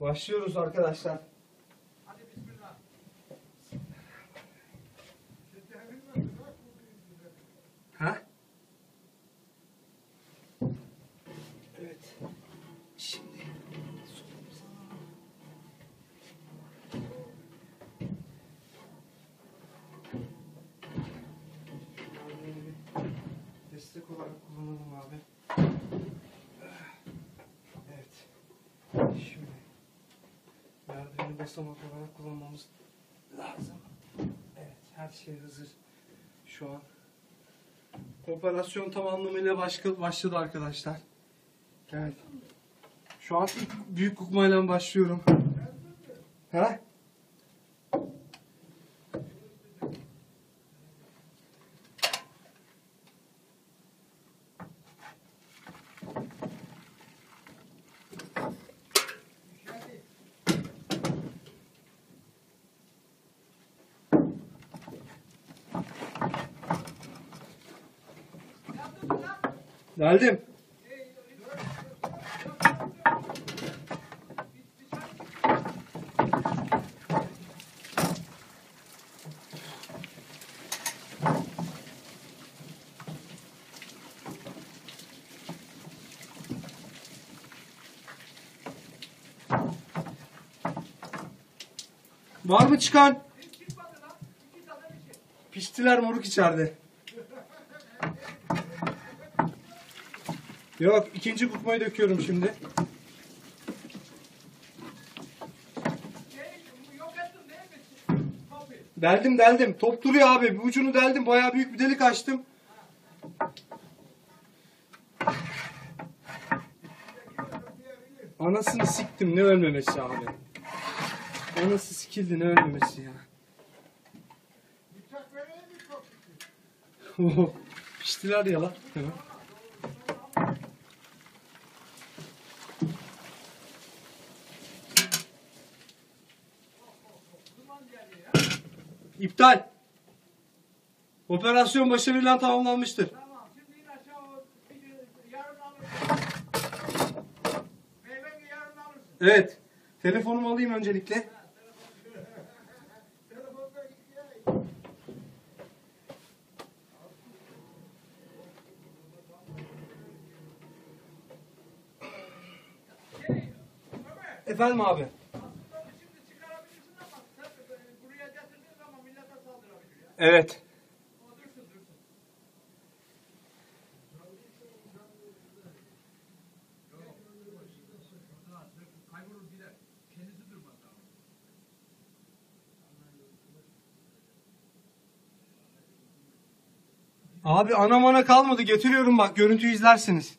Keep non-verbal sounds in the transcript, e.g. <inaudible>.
Başlıyoruz arkadaşlar. Hadi bismillah. Ha? Evet. Şimdi Destek olarak kullanalım abi. Evet. Şimdi merdiveni basamak olarak kullanmamız lazım. Evet, her şey hazır. Şu an Operasyon tam anlamıyla başladı arkadaşlar. Evet. Şu an büyük kukmayla başlıyorum. Ha? Geldim. Var mı çıkan? Piştiler moruk içeride. Yok ikinci kukmayı döküyorum şimdi. Deldim deldim. Top duruyor abi. Bir ucunu deldim. Bayağı büyük bir delik açtım. Anasını siktim ne ölmemesi abi. Anası sikildi ne ölmemesi ya. <laughs> Piştiler ya lan. İptal. Operasyon başarıyla tamamlanmıştır. Tamam. Şimdi in aşağı. Yarın alırsın. Meyveni yarın alırsın. Evet. Telefonumu alayım öncelikle. <laughs> Şey. Efendim abi. Evet. Abi. Abi ana kalmadı. Getiriyorum bak. Görüntü izlersiniz.